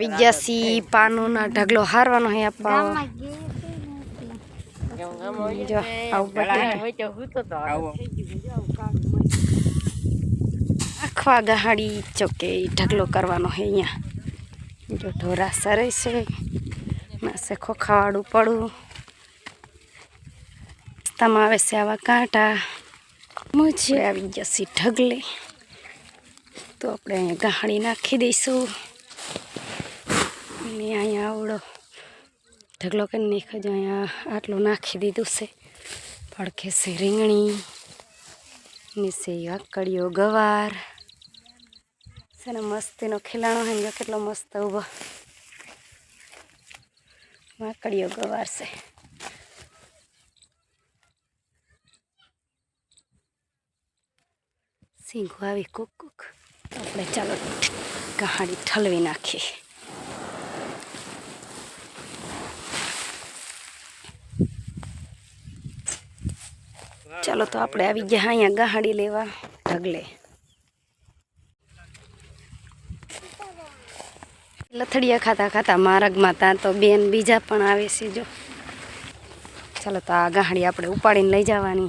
વિદ્યાસી પાનોના ઢગલો હારવાનો હે આપવા. જો આખવા ગહાડી ચોકે ઢગલો કરવાનો હે અહીંયા. જો ઢોરા સરે છે. નાસે ખોખાવાળું પડું. રસ્તામાં આવે છે આવા કાંટા. મજે આવી જશે ઢગલે. તો આપણે અહીંયા ગહાડી નાખી દઈશું. અને અહીંયા આવડો ઢગલો કરી નાખ્યો જો અહીંયા આટલું નાખી દીધું છે. પડખે છે રીંગણી, નીચે આકડીઓ ગવાર. છે ને મસ્તીનો ખીલાણો હે કેટલો મસ્ત ઊભો. માકડીઓ ગવાર છે. સિંગો આવી કુક કુક. આપણે ચાલો કહાડી ઠલવી નાખીએ. ચાલો તો આપણે આવી ગયા અહીંયા ગહાડી લેવા ઢગલે. લથડિયા ખાતા ખાતા માર્ગમાં ત્યાં તો બેન બીજા પણ આવે છે, જો. ચાલો તો આ ગાહડી આપણે ઉપાડીને લઈ જવાની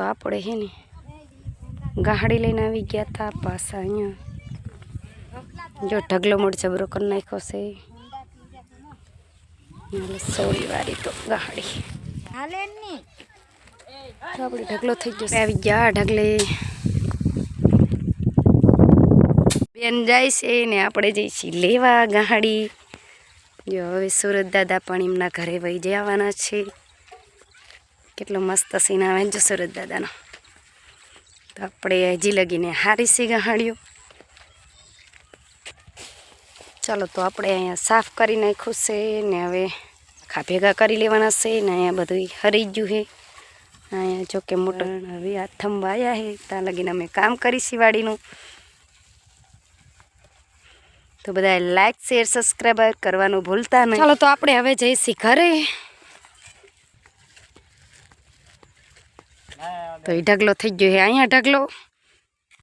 તો આપણે હે ને ગાહડી લઈને આવી ગયા હતા પાછા અહીંયા. જો ઢગલો મોડ જબરો કરી નાખ્યો છે. સોળી વાળી તો ગાહડી તો આપણે ઢગલો થઈ ગયો આવી ગયા ઢગલે. બેન જાય છે ને આપણે જઈશું લેવા ગાહડી જો હવે સુરત દાદા પણ એમના ઘરે વહી જવાના છે. કેટલો મસ્ત સીન આવે જો સુરત દાદાનો. તો આપણે હજી લગીને હારી સી ગહાડ્યું. ચાલો તો આપણે અહીંયા સાફ કરી નાખ્યું છે ને હવે ખા ભેગા કરી લેવાના છે ને અહીંયા બધું હરી ગયું છે. અહીંયા જો કે મોટર હવે આ થંભાયા છે, ત્યાં લગીને અમે કામ કરીશી વાડીનું તો બધા લાઈક શેર સબસ્ક્રાઈબર કરવાનું ભૂલતા નહીં. ચાલો તો આપણે હવે જઈશી ઘરે. તો એ ઢગલો થઈ ગયો છે અહીંયા ઢગલો.